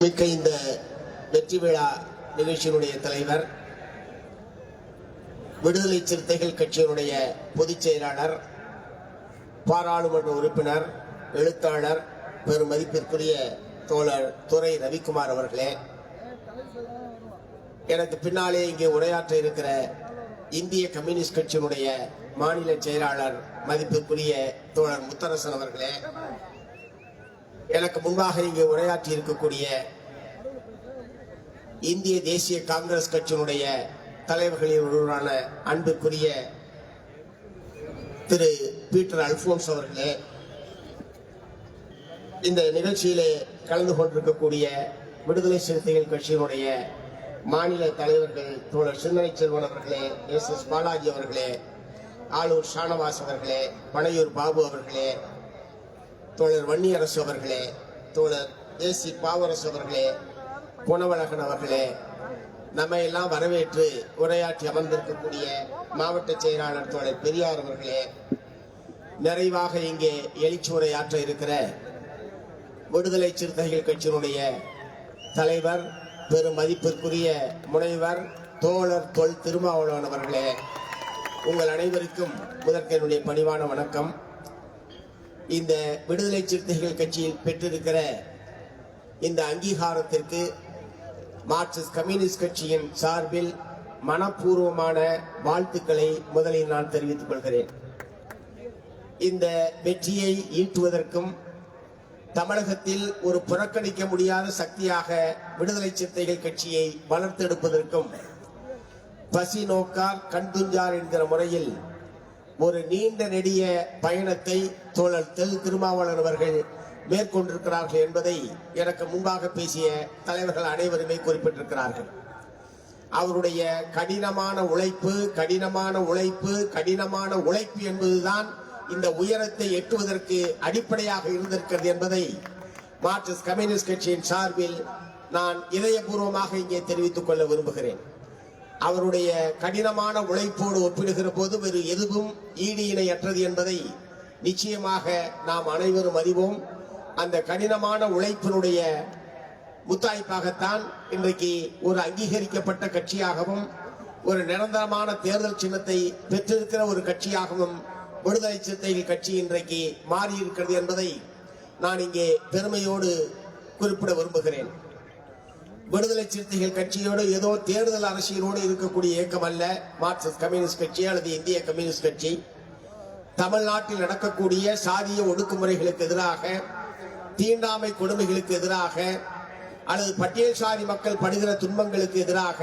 மிக்க இந்த வெற்றி விழா நிகழ்ச்சியினுடைய தலைவர் விடுதலை சிறுத்தைகள் கட்சியினுடைய பொதுச் செயலாளர் பாராளுமன்ற உறுப்பினர் எழுத்தாளர் பெரும் மதிப்பிற்குரிய தோழர் துறை ரவிக்குமார் அவர்களே எனக்கு பின்னாலே இங்கே உரையாற்ற இருக்கிற இந்திய கம்யூனிஸ்ட் கட்சியினுடைய மாநில செயலாளர் மதிப்பிற்குரிய தோழர் முத்தரசன் அவர்களே எனக்கு முன்பாக இங்கே உரையாற்றி இருக்கக்கூடிய இந்திய தேசிய காங்கிரஸ் கட்சியினுடைய தலைவர்களில் ஒருவரான அன்புக்குரிய திரு பீட்டர் அல்போன்ஸ் அவர்களே இந்த நிகழ்ச்சியிலே கலந்து கொண்டிருக்கக்கூடிய விடுதலை சிறுத்தைகள் கட்சியினுடைய மாநில தலைவர்கள் தோழர் சிந்தனை செல்வன் அவர்களே எஸ் எஸ் பாலாஜி அவர்களே ஆளூர் ஷானவாஸ் அவர்களே பனையூர் பாபு அவர்களே தோழர் வன்னியரசு அவர்களே தோழர் ஏசி பாவரசு அவர்களே குணவழகன் அவர்களே நம்மை எல்லாம் வரவேற்று உரையாற்றி அமர்ந்திருக்கக்கூடிய மாவட்ட செயலாளர் தோழர் பெரியார் அவர்களே நிறைவாக இங்கே எழுச்சி ஆற்ற இருக்கிற விடுதலை சிறுத்தைகள் கட்சியினுடைய தலைவர் பெரும் மதிப்பிற்குரிய முனைவர் தோழர் தொல் திருமாவளவன் அவர்களே உங்கள் அனைவருக்கும் முதற்கனுடைய பணிவான வணக்கம். இந்த விடுதலை சிறுத்தைகள் கட்சியில் பெற்றிருக்கிற இந்த அங்கீகாரத்திற்கு மார்க்சிஸ்ட் கம்யூனிஸ்ட் கட்சியின் சார்பில் மனப்பூர்வமான வாழ்த்துக்களை முதலில் நான் தெரிவித்துக் கொள்கிறேன். இந்த வெற்றியை ஈட்டுவதற்கும் தமிழகத்தில் ஒரு புறக்கணிக்க முடியாத சக்தியாக விடுதலை சிறுத்தைகள் கட்சியை வளர்த்தெடுப்பதற்கும் பசி நோக்கார் கண்துஞ்சார் என்கிற முறையில் ஒரு நீண்ட நெடிய பயணத்தை தோழர் தெல் திருமாவளர் அவர்கள் மேற்கொண்டிருக்கிறார்கள் என்பதை எனக்கு முன்பாக பேசிய தலைவர்கள் அனைவருமே குறிப்பிட்டிருக்கிறார்கள். அவருடைய கடினமான உழைப்பு கடினமான உழைப்பு கடினமான உழைப்பு என்பதுதான் இந்த உயரத்தை எட்டுவதற்கு அடிப்படையாக இருந்திருக்கிறது என்பதை மார்க்சிஸ்ட் கம்யூனிஸ்ட் கட்சியின் சார்பில் நான் இதயபூர்வமாக இங்கே தெரிவித்துக் கொள்ள விரும்புகிறேன். அவருடைய கடினமான உழைப்போடு ஒப்பிடுகிற போது வேறு எதுவும் ஈடு இணையற்றது என்பதை நிச்சயமாக நாம் அனைவரும் அறிவோம். அந்த கடினமான உழைப்பினுடைய முத்தாய்ப்பாகத்தான் இன்றைக்கு ஒரு அங்கீகரிக்கப்பட்ட கட்சியாகவும் ஒரு நிரந்தரமான தேர்தல் சின்னத்தை பெற்றிருக்கிற ஒரு கட்சியாகவும் விடுதலை சிறுத்தைகள் கட்சி இன்றைக்கு மாறியிருக்கிறது என்பதை நான் இங்கே பெருமையோடு குறிப்பிட விரும்புகிறேன். விடுதலை சிறுத்தைகள் கட்சியோடு ஏதோ தேர்தல் அரசியலோடு இருக்கக்கூடிய இயக்கம் அல்ல. மார்க்சிஸ்ட் கம்யூனிஸ்ட் கட்சி அல்லது இந்திய கம்யூனிஸ்ட் கட்சி. தமிழ்நாட்டில் நடக்கக்கூடிய சாதிய ஒடுக்குமுறைகளுக்கு எதிராக தீண்டாமை கொடுமைகளுக்கு எதிராக அல்லது பட்டியல் சாதி மக்கள் படுகிற துன்பங்களுக்கு எதிராக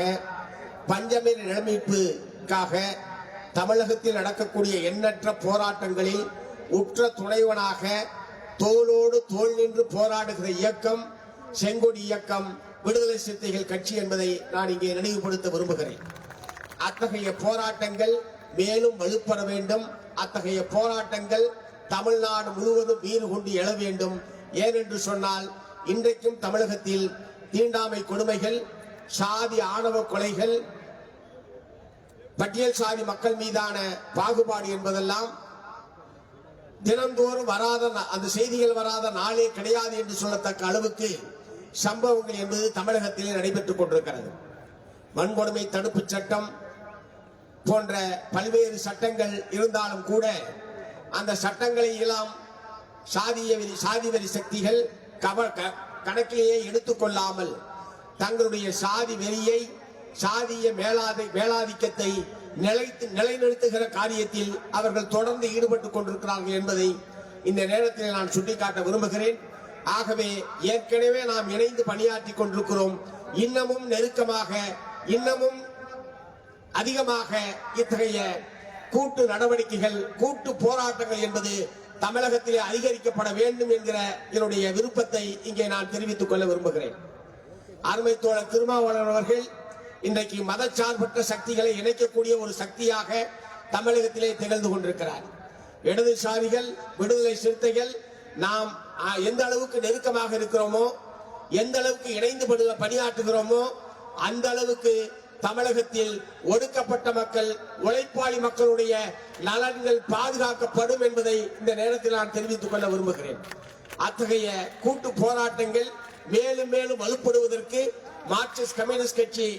பஞ்சமின் நிலைமைப்புக்காக தமிழகத்தில் நடக்கக்கூடிய எண்ணற்ற போராட்டங்களில் உற்ற துணைவனாக தோளோடு தோல் நின்று போராடுகிற இயக்கம் செங்கொடி இயக்கம் விடுதலை சிறுத்தைகள் கட்சி என்பதை நான் இங்கே நினைவுபடுத்த விரும்புகிறேன். அத்தகைய போராட்டங்கள் மேலும் வலுப்பெற வேண்டும். அத்தகைய போராட்டங்கள் தமிழ்நாடு முழுவதும் வீறு கொண்டு எழ வேண்டும். ஏனென்று சொன்னால் இன்றைக்கும் தமிழகத்தில் தீண்டாமை கொடுமைகள் சாதி ஆணவ கொலைகள் பட்டியல் சாதி மக்கள் மீதான பாகுபாடு என்பதெல்லாம் தினந்தோறும் வராத நா- அந்த செய்திகள் வராத நாளே கிடையாது என்று சொல்லத்தக்க அளவுக்கு சம்பவங்கள் என்பது தமிழகத்திலே நடைபெற்றுக் கொண்டிருக்கிறது. வன்கொடுமை தடுப்பு சட்டம் போன்ற பல்வேறு சட்டங்கள் இருந்தாலும் கூட அந்த சட்டங்களை எல்லாம் சாதிய வெறி சாதி வெறி சக்திகள் கவ க- கணக்கிலேயே எடுத்துக்கொள்ளாமல் தங்களுடைய சாதி வெறியை சாதிய மேலாதி மேலாதிக்கத்தை நிலைத்து நிலைநிறுத்துகிற காரியத்தில் அவர்கள் தொடர்ந்து ஈடுபட்டுக் கொண்டிருக்கிறார்கள் என்பதை இந்த நேரத்தில் நான் சுட்டிக்காட்ட விரும்புகிறேன். ஆகவே ஏற்கனவே நாம் இணைந்து பணியாற்றி கொண்டிருக்கிறோம். இன்னமும் நெருக்கமாக இன்னமும் அதிகமாக இத்தகைய கூட்டு நடவடிக்கைகள் கூட்டு போராட்டங்கள் என்பது தமிழகத்திலே அதிகரிக்கப்பட வேண்டும் என்கிற என்னுடைய விருப்பத்தை இங்கே நான் தெரிவித்துக் கொள்ள விரும்புகிறேன். அருமை தோழர் திருமாவளவன் அவர்கள் இன்றைக்கு மதச்சார்பற்ற சக்திகளை இணைக்கக்கூடிய ஒரு சக்தியாக தமிழகத்திலே திகழ்ந்து கொண்டிருக்கிறார். இடதுசாரிகள் விடுதலை சிறுத்தைகள் நாம் எந்த அளவுக்கு நெருக்கமாக இருக்கிறோமோ எந்த அளவுக்கு இணைந்து பணியாற்றுகிறோமோ அந்த அளவுக்கு தமிழகத்தில் ஒடுக்கப்பட்ட மக்கள் உழைப்பாளி மக்களுடைய நலன்கள் பாதுகாக்கப்படும் என்பதை இந்த நேரத்தில் நான் தெரிவித்துக் கொள்ள விரும்புகிறேன். அத்தகைய கூட்டு போராட்டங்கள் மேலும் மேலும் வலுப்படுவதற்கு மார்க்சிஸ்ட் கம்யூனிஸ்ட் கட்சி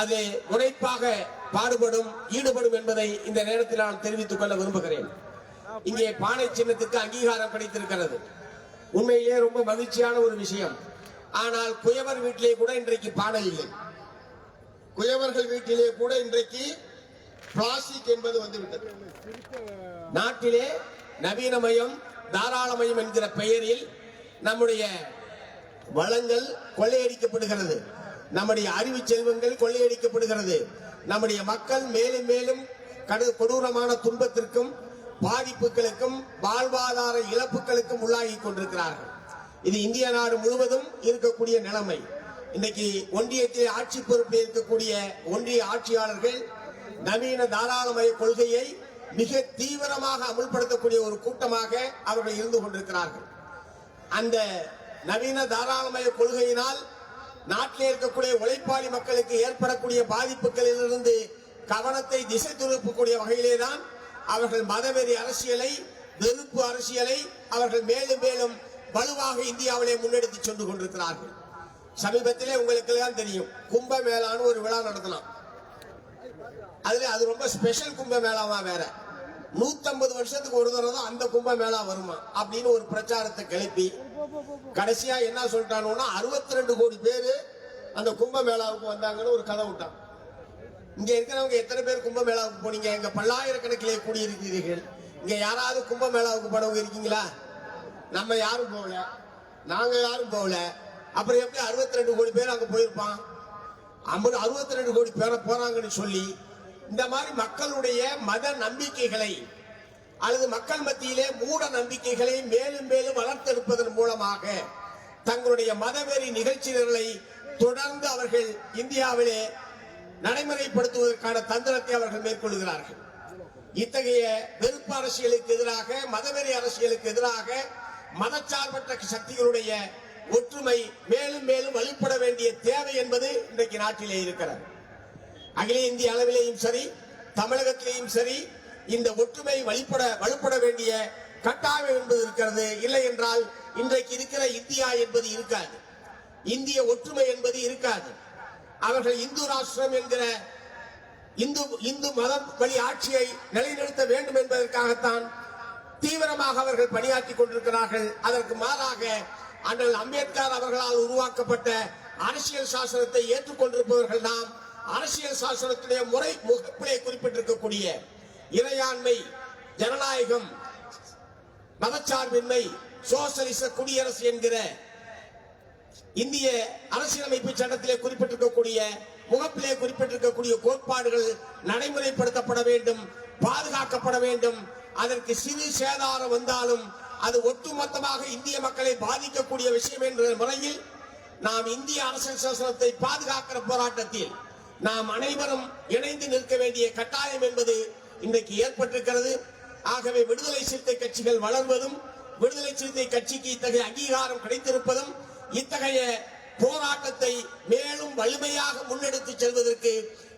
அது உழைப்பாக பாடுபடும் ஈடுபடும் என்பதை இந்த நேரத்தில் நான் தெரிவித்துக் கொள்ள விரும்புகிறேன். இங்கே பானை சின்னத்துக்கு அங்கீகாரம் கிடைத்திருக்கிறது. உண்மையிலே ரொம்ப மகிழ்ச்சியான ஒரு விஷயம். ஆனால் குயவர் வீட்டிலே கூட இன்றைக்கு பானை இல்லை. குயவர்கள் வீட்டிலே கூட இன்றைக்கு பிளாஸ்டிக் என்பது வந்துவிட்டது. நாட்டிலே நவீனமயம் தாராளமயம் என்கிற பெயரில் நம்முடைய வளங்கள் கொள்ளையடிக்கப்படுகிறது. நம்முடைய அறிவு செல்வங்கள் கொள்ளையடிக்கப்படுகிறது. நம்முடைய மக்கள் மேலும் மேலும் கடு கொடூரமான துன்பத்திற்கும் பாதிப்புகளுக்கும் வாழ்வாதார இழப்புகளுக்கும் உள்ளாகி கொண்டிருக்கிறார்கள். இது இந்திய நாடு முழுவதும் இருக்கக்கூடிய நிலைமை. இன்னைக்கு ஒன்றியத்தில் ஆட்சி பொறுப்பில் இருக்கக்கூடிய ஒன்றிய ஆட்சியாளர்கள் நவீன தாராளமய கொள்கையை மிக தீவிரமாக அமுல்படுத்தக்கூடிய ஒரு கூட்டமாக அவர்கள் இருந்து கொண்டிருக்கிறார்கள். அந்த நவீன தாராளமய கொள்கையினால் நாட்டில் இருக்கக்கூடிய உழைப்பாளி மக்களுக்கு ஏற்படக்கூடிய பாதிப்புகளிலிருந்து கவனத்தை திசை திருப்பக்கூடிய வகையிலே தான் அவர்கள் மதவெறி அரசியலை வெறுப்பு அரசியலை அவர்கள் மேலும் மேலும் வலுவாக இந்தியாவிலே முன்னெடுத்து சென்று கொண்டிருக்கிறார்கள். சமீபத்திலே உங்களுக்கு தான் தெரியும் கும்ப மேளான்னு ஒரு விழா நடத்தலாம். அதுல அது ரொம்ப ஸ்பெஷல் கும்ப மேளாவா வேற. 150 வருஷத்துக்கு ஒரு தடவை தான் அந்த கும்ப மேளா வருமா அப்படின்னு ஒரு பிரச்சாரத்தை கிளப்பி கடைசியா என்ன சொல்லிட்டானுன்னா 62 கோடி பேரு அந்த கும்ப மேளாவுக்கு வந்தாங்கன்னு ஒரு கதை விட்டான். இங்க இருக்கிறவங்க எத்தனை பேர் கும்ப மேளாவுக்கு போனீங்க? இங்க பல்லாயிரக்கணக்கிலே கூடியிருக்கிறீர்கள். இங்க யாராவது கும்பமேளாவுக்கு போனவங்க இருக்கீங்களா? நம்ம யாரும் போகல. நாங்க யாரும் போகல. அப்புறம் எப்படி 62 கோடி பேர் அங்க போயிருப்பான்? ஐம்பது அறுபத்தி ரெண்டு கோடி பேரை போறாங்கன்னு சொல்லி இந்த மாதிரி மக்களுடைய மத நம்பிக்கைகளை அல்லது மக்கள் மத்தியிலே மூட நம்பிக்கைகளை மேலும் மேலும் வளர்த்தெடுப்பதன் மூலமாக தங்களுடைய மதவெறி நிகழ்ச்சிகளை தொடர்ந்து அவர்கள் இந்தியாவிலே நடைமுறைப்படுத்துவதற்கான தந்திரத்தை அவர்கள் மேற்கொள்கிறார்கள். இத்தகைய வெறுப்பு அரசியலுக்கு எதிராக மதவெறி அரசியலுக்கு எதிராக மதச்சார்பற்ற சக்திகளுடைய ஒற்றுமை மேலும் மேலும் வலுப்பட வேண்டிய தேவை என்பது இன்றைக்கு நாட்டிலே இருக்கிறது. அகில இந்திய அளவிலேயும் சரி தமிழகத்திலேயும் சரி இந்த ஒற்றுமை வழிபட வலுப்பட வேண்டிய கட்டாயம் என்பது இருக்கிறது. இல்லை என்றால் இன்றைக்கு இருக்கிற இந்தியா என்பது இருக்காது. இந்திய ஒற்றுமை என்பது இருக்காது. அவர்கள் இந்து ராஷ்டிரம் என்கிற இந்து இந்து மதம் வழி ஆட்சியை நிலைநிறுத்த வேண்டும் என்பதற்காகத்தான் தீவிரமாக அவர்கள் பணியாற்றிக் கொண்டிருக்கிறார்கள். அதற்கு மாறாக அண்ணல் அம்பேத்கர் அவர்களால் உருவாக்கப்பட்ட அரசியல் சாசனத்தை ஏற்றுக்கொண்டிருப்பவர்கள் நாம் அரசியல் சாசனத்துடைய முறை முகப்பிலே குறிப்பிட்டிருக்கக்கூடிய இறையாண்மை ஜனநாயகம் மதச்சார்பின்மை சோசலிச குடியரசு என்கிற இந்திய அரசியலமைப்பு சட்டத்திலே குறிப்பிட்டிருக்கக்கூடிய முகப்பிலே குறிப்பிட்டிருக்கக்கூடிய கோட்பாடுகள் நடைமுறைப்படுத்தப்பட வேண்டும் பாதுகாக்கப்பட வேண்டும். அதற்கு சிறு சேதாரம் வந்தாலும் அது ஒட்டுமொத்தமாக இந்திய மக்களை பாதிக்கக்கூடிய விஷயம் என்ற முறையில் நாம் இந்திய அரசியல் சாசனத்தை பாதுகாக்கிற போராட்டத்தில் நாம் அனைவரும் இணைந்து நிற்க வேண்டிய கட்டாயம் என்பது இன்றைக்கு ஏற்பட்டிருக்கிறது. ஆகவே விடுதலை சிறுத்தை கட்சிகள் வளர்வதும் விடுதலை சிறுத்தை கட்சிக்கு இத்தகைய அங்கீகாரம் கிடைத்திருப்பதும் இத்தகைய போராட்டத்தை மேலும் வலிமையாக முன்னெடுத்து செல்வதற்கு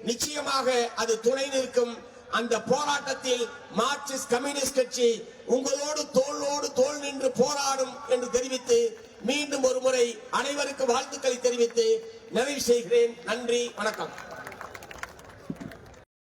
நிச்சயமாக அது துணை நிற்கும். அந்த போராட்டத்தில் மார்க்சிஸ்ட் கம்யூனிஸ்ட் கட்சி உங்களோடு தோளோடு தோள் நின்று போராடும் என்று தெரிவித்து மீண்டும் ஒரு முறை அனைவருக்கும் வாழ்த்துக்களை தெரிவித்து நிறைவு செய்கிறேன். நன்றி வணக்கம்.